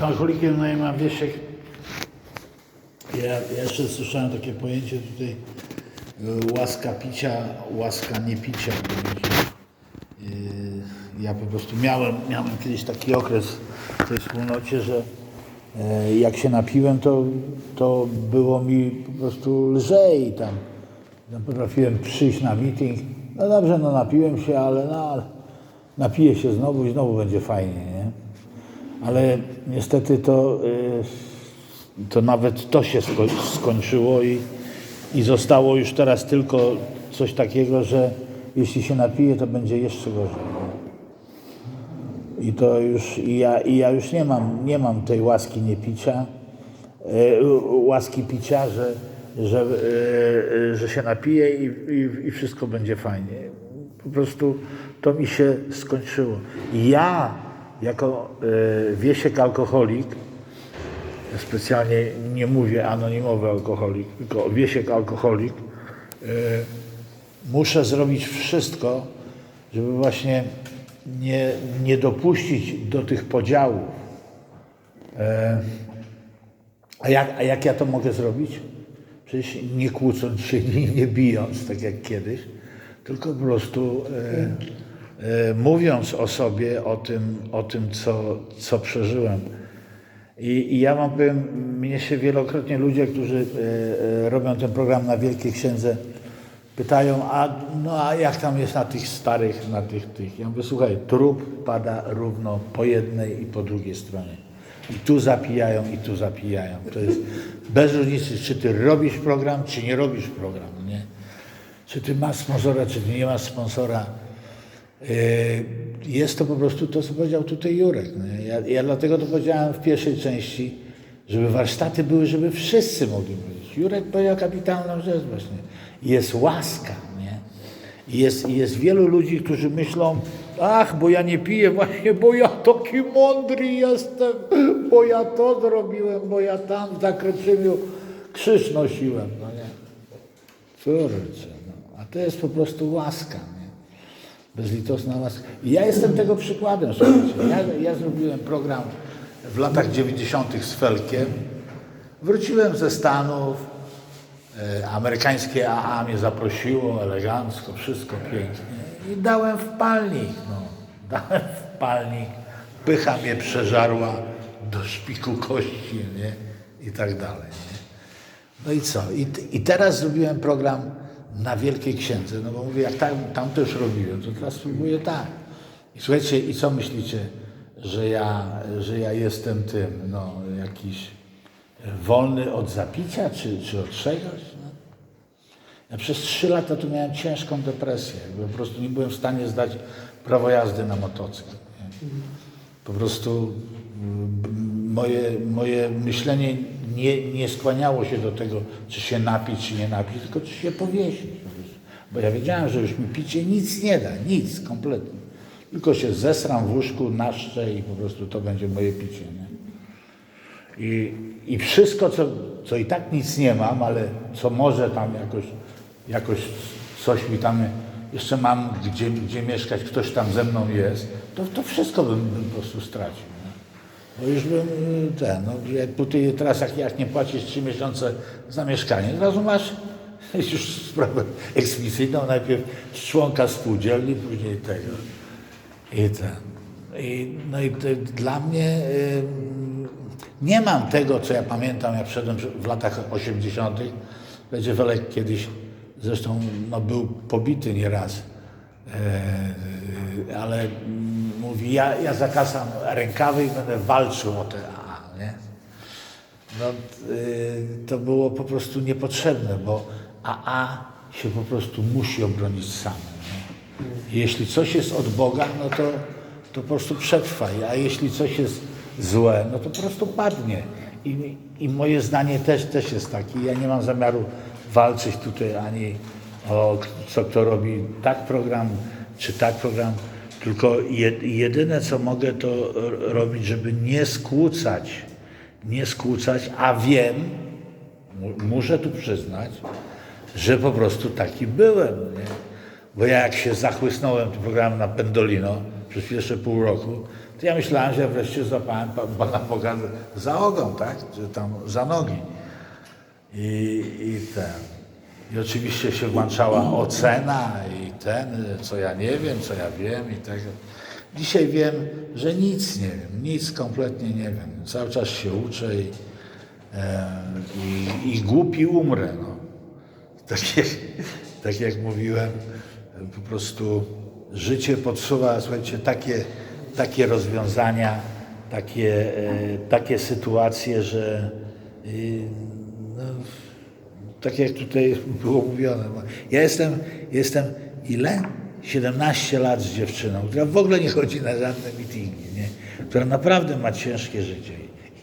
no mam wieszek. Ja, ja jeszcze słyszałem takie pojęcie tutaj y, łaska picia, łaska nie picia. Y, Ja po prostu miałem, miałem kiedyś taki okres w tej wspólnocie, że e, jak się napiłem, to, to było mi po prostu lżej tam. tam potrafiłem przyjść na meeting. No dobrze, no napiłem się, ale no, ale napiję się znowu i znowu będzie fajnie, nie? Ale niestety to, y, to nawet to się sko- skończyło i, i zostało już teraz tylko coś takiego, że jeśli się napije, to będzie jeszcze gorzej. I to już, i ja, i ja już nie mam, nie mam tej łaski nie picia, e, łaski picia, że, że, e, że się napiję i, i, i wszystko będzie fajnie. Po prostu to mi się skończyło. Ja, jako e, wiesiek alkoholik, specjalnie nie mówię anonimowy alkoholik, tylko wiesiek alkoholik, e, muszę zrobić wszystko, żeby właśnie nie, nie dopuścić do tych podziałów. E, a, jak, a jak ja to mogę zrobić? Przecież nie kłócąc się, nie, nie bijąc, tak jak kiedyś, tylko po prostu e, mówiąc o sobie, o tym, o tym co, co przeżyłem. I, I ja wam powiem, mnie się wielokrotnie ludzie, którzy e, e, robią ten program na Wielkiej Księdze, pytają, a, no, a jak tam jest na tych starych, na tych, tych. Ja mówię, słuchaj, trup pada równo po jednej i po drugiej stronie. I tu zapijają, i tu zapijają. To jest bez różnicy, czy ty robisz program, czy nie robisz program, nie? Czy ty masz sponsora, czy ty nie masz sponsora. Yy, Jest to po prostu to, co powiedział tutaj Jurek. Ja, ja dlatego to powiedziałem w pierwszej części, żeby warsztaty były, żeby wszyscy mogli być. Jurek powiedział kapitalną rzecz właśnie. Jest łaska, nie? Jest, jest wielu ludzi, którzy myślą, ach, bo ja nie piję właśnie, bo ja taki mądry jestem, bo ja to zrobiłem, bo ja tam w Zakreczymiu krzyż nosiłem, no nie? No. A to jest po prostu łaska? Bezlitosna łaska. I ja jestem tego przykładem, słuchajcie. Ja, ja zrobiłem program w latach 90. z Felkiem. Wróciłem ze Stanów. E, amerykańskie AA mnie zaprosiło elegancko, wszystko pięknie. I dałem w palnik, no. Dałem w palnik. Pycha mnie przeżarła do szpiku kości, nie? I tak dalej, nie? No i co? I, I teraz zrobiłem program na Wielkiej Księdze, no bo mówię, jak tam, tam to już robiłem, to teraz spróbuję tak. I słuchajcie, i co myślicie, że ja, że ja jestem tym, no, jakiś wolny od zapicia, czy, czy od czegoś? No. Ja przez trzy lata tu miałem ciężką depresję, po prostu nie byłem w stanie zdać prawo jazdy na motocykl. Po prostu mm, moje, moje myślenie nie, nie skłaniało się do tego, czy się napić, czy nie napić, tylko czy się powiesić. Bo ja wiedziałem, że już mi picie nic nie da, nic kompletnie. Tylko się zesram w łóżku, naszczę i po prostu to będzie moje picie. Nie? I, I wszystko, co, co i tak nic nie mam, ale co może tam jakoś, jakoś coś mi tam, jeszcze mam gdzie, gdzie mieszkać, ktoś tam ze mną jest, to, to wszystko bym, bym po prostu stracił. Bo już bym y, ten, no, jak tutaj teraz jak, jak nie płacisz trzy miesiące za mieszkanie, od razu masz już sprawę eksmisyjną, najpierw członka spółdzielni, później tego. I ten. I, no i to, dla mnie y, nie mam tego, co ja pamiętam, jak wszedłem w latach 80. Będzie Welek kiedyś, zresztą no, był pobity nieraz, e, ale mm, mówi, ja, ja zakasam rękawy i będę walczył o te AA, nie? No, y, to było po prostu niepotrzebne, bo AA się po prostu musi obronić sam. Nie? Jeśli coś jest od Boga, no to, to po prostu przetrwaj, a jeśli coś jest złe, no to po prostu padnie. I, i moje zdanie też, też jest takie. Ja nie mam zamiaru walczyć tutaj ani o co kto robi tak program, czy tak program, tylko jed, jedyne co mogę to robić, żeby nie skłócać, nie skłócać, a wiem, mu- muszę tu przyznać, że po prostu taki byłem. Nie? Bo ja jak się zachłysnąłem tym programem na Pendolino przez pierwsze pół roku, To ja myślałem, że wreszcie złapałem Pan- Pana Boga za ogon, tak? Że tam za nogi. I, i ten. I oczywiście się włączała ocena i ten, co ja nie wiem, co ja wiem i tego. Dzisiaj wiem, że nic nie wiem, nic kompletnie nie wiem. Cały czas się uczę i, e, i, i głupi umrę. No. Tak, jak, tak jak mówiłem, po prostu życie podsuwa, słuchajcie, takie, takie rozwiązania, takie, e, takie sytuacje, że y, no, tak jak tutaj było mówione. Ja jestem, jestem ile? 17 lat z dziewczyną, która w ogóle nie chodzi na żadne mityngi, nie? która naprawdę ma ciężkie życie.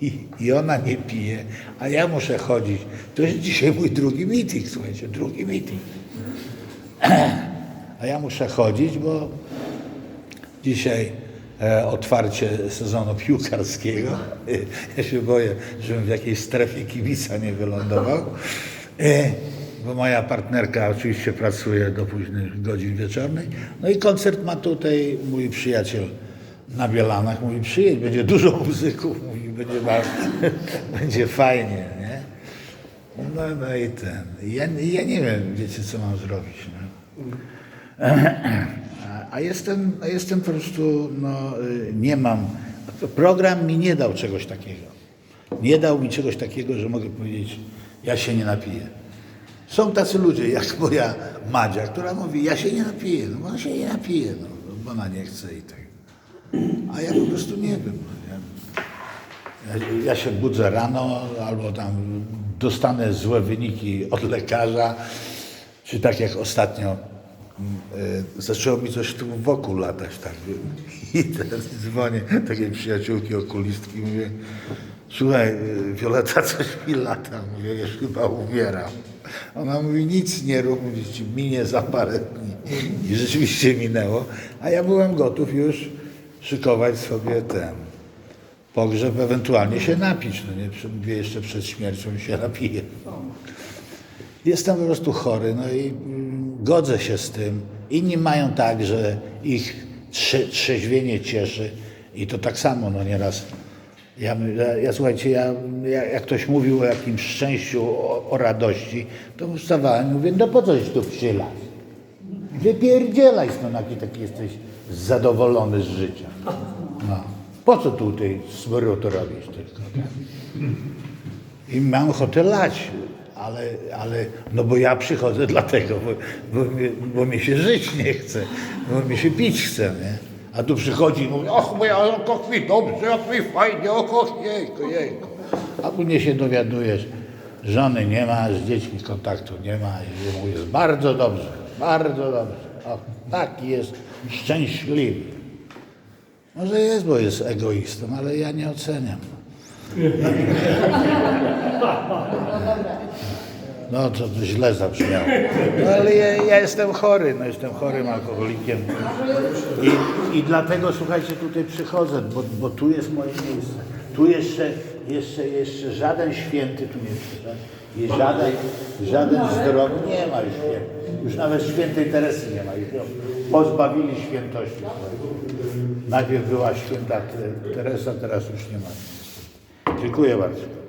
I, I ona nie pije, a ja muszę chodzić. To jest dzisiaj mój drugi meeting, słuchajcie, drugi meeting. A ja muszę chodzić, bo dzisiaj e, otwarcie sezonu piłkarskiego. Ja się boję, żebym w jakiejś strefie kibica nie wylądował. E, bo moja partnerka oczywiście pracuje do późnych godzin wieczornych. No i koncert ma tutaj mój przyjaciel na Bielanach. Mówi, przyjedź, będzie dużo muzyków, mówi, będzie, ba- będzie fajnie, nie? No, no i ten. Ja, ja nie wiem, wiecie, co mam zrobić. Nie? A- jestem, jestem po prostu, no, y, nie mam. Program mi nie dał czegoś takiego. Nie dał mi czegoś takiego, że mogę powiedzieć, ja się nie napiję. Są tacy ludzie, jak moja Madzia, która mówi, ja się nie napiję, no ona się nie napije, no, bo ona nie chce i tak. A ja po prostu nie wiem. no, Ja, ja się budzę rano, albo tam dostanę złe wyniki od lekarza, czy tak jak ostatnio y, zaczęło mi coś tu wokół latać, tak. I teraz dzwonię takiej przyjaciółki okulistki, mówię, słuchaj, Wioleta, coś mi lata, mówię, już chyba umieram. Ona mówi, nic nie rób, minie za parę dni. I rzeczywiście minęło, a ja byłem gotów już szykować sobie ten pogrzeb, ewentualnie się napić. No nie, mówię, jeszcze przed śmiercią się napiję. Jestem po prostu chory, no i mm, godzę się z tym. Inni mają tak, że ich trze, trzeźwienie cieszy i to tak samo, no nieraz. Ja, ja, ja słuchajcie, ja, ja, jak ktoś mówił o jakimś szczęściu, o, o radości, to wstawałem i mówię, no po coś tu przylać? Wypierdzielaj stąd, jaki taki jesteś zadowolony z życia. No. Po co tutaj smrotu robisz tylko? I mam ochotę lać, ale, ale no bo ja przychodzę dlatego, bo, bo, bo mi się żyć nie chce, bo mi się pić chce, nie? A tu przychodzi i mówi, och, moja, och mi dobrze, och mi fajnie, och, och, jejku, jejku. A później się dowiadujesz, żony nie ma, z dziećmi kontaktu nie ma i mówi, jest bardzo dobrze, bardzo dobrze. O, taki jest szczęśliwy. Może jest, bo jest egoistą, ale ja nie oceniam. No to, to źle zabrzmiało. No ale ja, ja jestem chory, no jestem chorym alkoholikiem. I, I dlatego słuchajcie, tutaj przychodzę, bo, bo tu jest moje miejsce. Tu jeszcze, jeszcze, jeszcze żaden święty tu nie przyszedł. I żaden, żaden zdrowy nie ma już święty. Już nawet świętej Teresy nie ma. Już pozbawili świętości. Najpierw była święta Te- Teresa, teraz już nie ma. Dziękuję bardzo.